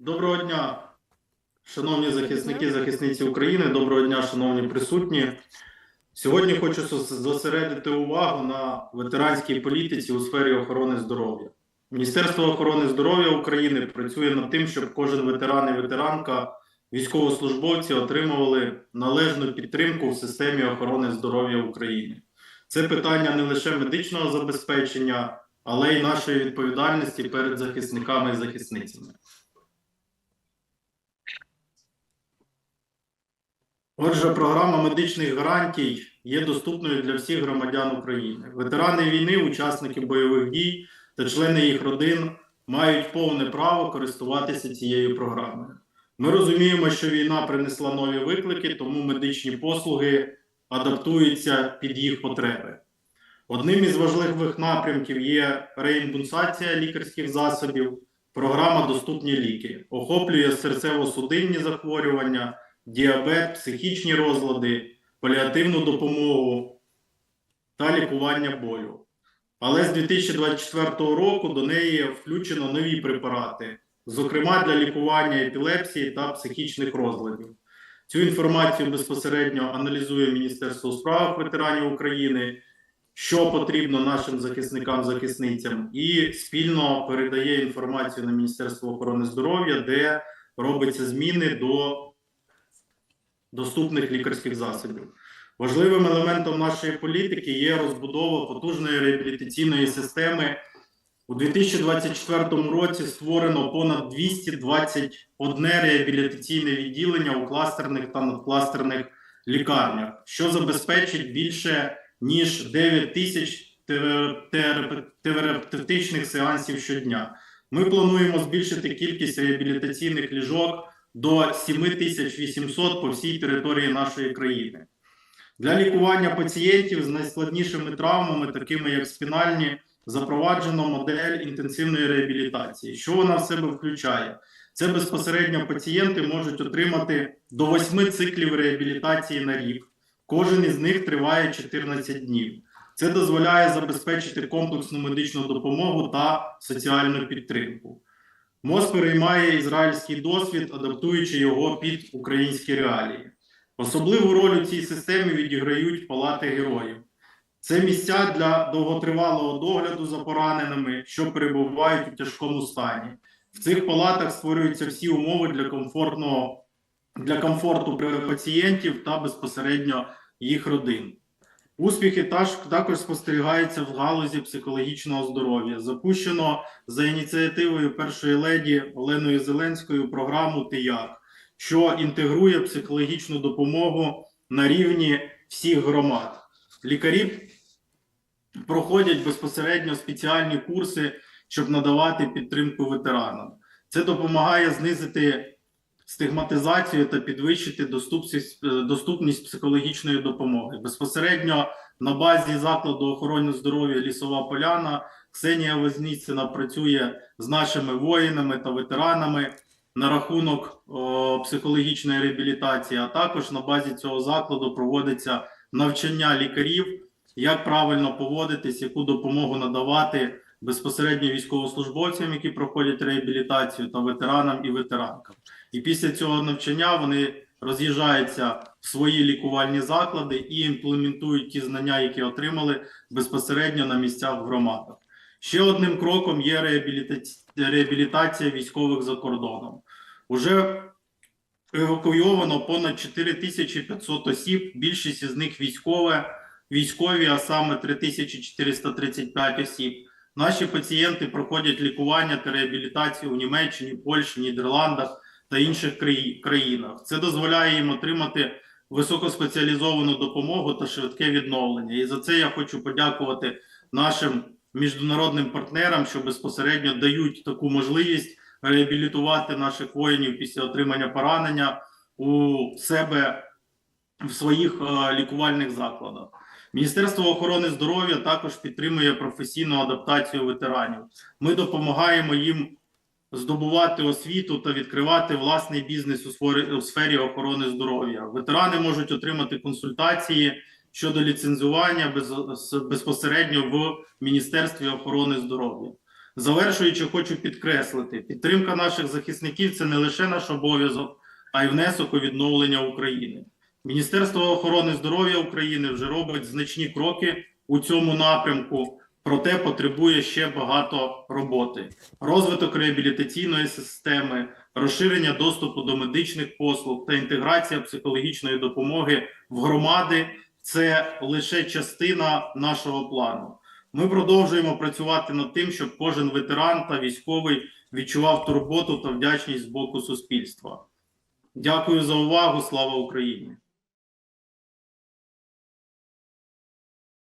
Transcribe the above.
Доброго дня, шановні захисники, захисниці України. Доброго дня, шановні присутні. Сьогодні хочу зосередити увагу на ветеранській політиці у сфері охорони здоров'я. Міністерство охорони здоров'я України працює над тим, щоб кожен ветеран і ветеранка, військовослужбовці отримували належну підтримку в системі охорони здоров'я України. Це питання не лише медичного забезпечення, але й нашої відповідальності перед захисниками і захисницями. Отже, програма медичних гарантій є доступною для всіх громадян України. Ветерани війни, учасники бойових дій та члени їх родин мають повне право користуватися цією програмою. Ми розуміємо, що війна принесла нові виклики, тому медичні послуги адаптуються під їх потреби. Одним із важливих напрямків є реімбунсація лікарських засобів, програма Доступні ліки, охоплює серцево-судинні захворювання діабет, психічні розлади, паліативну допомогу та лікування болю. Але з 2024 року до неї включено нові препарати, зокрема для лікування епілепсії та психічних розладів. Цю інформацію безпосередньо аналізує Міністерство у справах ветеранів України, що потрібно нашим захисникам захисницям, і спільно передає інформацію на Міністерство охорони здоров'я, де робиться зміни до доступних лікарських засобів. Важливим елементом нашої політики є розбудова потужної реабілітаційної системи. У 2024 році створено понад 221 реабілітаційне відділення у кластерних та надкластерних лікарнях, що забезпечить більше ніж 9 тисяч тер- тер- терапевтичних сеансів щодня. Ми плануємо збільшити кількість реабілітаційних ліжок до 7800 по всій території нашої країни. Для лікування пацієнтів з найскладнішими травмами, такими як спінальні, запроваджено модель інтенсивної реабілітації. Що вона в себе включає? Це безпосередньо пацієнти можуть отримати до 8 циклів реабілітації на рік. Кожен із них триває 14 днів. Це дозволяє забезпечити комплексну медичну допомогу та соціальну підтримку. МОЗ переймає ізраїльський досвід, адаптуючи його під українські реалії. Особливу роль у цій системі відіграють палати героїв. Це місця для довготривалого догляду за пораненими, що перебувають у тяжкому стані. В цих палатах створюються всі умови для комфортного для комфорту пацієнтів та безпосередньо їх родин. Успіхи також спостерігаються в галузі психологічного здоров'я. Запущено за ініціативою першої леді Оленою Зеленською програму «Ти як», що інтегрує психологічну допомогу на рівні всіх громад. Лікарі проходять безпосередньо спеціальні курси, щоб надавати підтримку ветеранам. Це допомагає знизити стигматизацію та підвищити доступність, е, доступність психологічної допомоги. Безпосередньо на базі закладу охорони здоров'я Лісова Поляна Ксенія Возніцина працює з нашими воїнами та ветеранами на рахунок о, психологічної реабілітації. А також на базі цього закладу проводиться навчання лікарів, як правильно поводитись, яку допомогу надавати безпосередньо військовослужбовцям, які проходять реабілітацію, та ветеранам і ветеранкам. І після цього навчання вони роз'їжджаються в свої лікувальні заклади і імплементують ті знання, які отримали безпосередньо на місцях в громадах. Ще одним кроком є реабілітація військових за кордоном. Уже евакуйовано понад 4500 осіб, більшість із них військове, військові, а саме 3435 осіб. Наші пацієнти проходять лікування та реабілітацію у Німеччині, Польщі, Нідерландах та інших країнах. Це дозволяє їм отримати високоспеціалізовану допомогу та швидке відновлення. І за це я хочу подякувати нашим міжнародним партнерам, що безпосередньо дають таку можливість реабілітувати наших воїнів після отримання поранення у себе в своїх е, лікувальних закладах. Міністерство охорони здоров'я також підтримує професійну адаптацію ветеранів. Ми допомагаємо їм здобувати освіту та відкривати власний бізнес у сфері, охорони здоров'я. Ветерани можуть отримати консультації щодо ліцензування без, безпосередньо в Міністерстві охорони здоров'я. Завершуючи, хочу підкреслити: підтримка наших захисників це не лише наш обов'язок, а й внесок у відновлення України. Міністерство охорони здоров'я України вже робить значні кроки у цьому напрямку, проте потребує ще багато роботи. Розвиток реабілітаційної системи, розширення доступу до медичних послуг та інтеграція психологічної допомоги в громади це лише частина нашого плану. Ми продовжуємо працювати над тим, щоб кожен ветеран та військовий відчував турботу та вдячність з боку суспільства. Дякую за увагу. Слава Україні!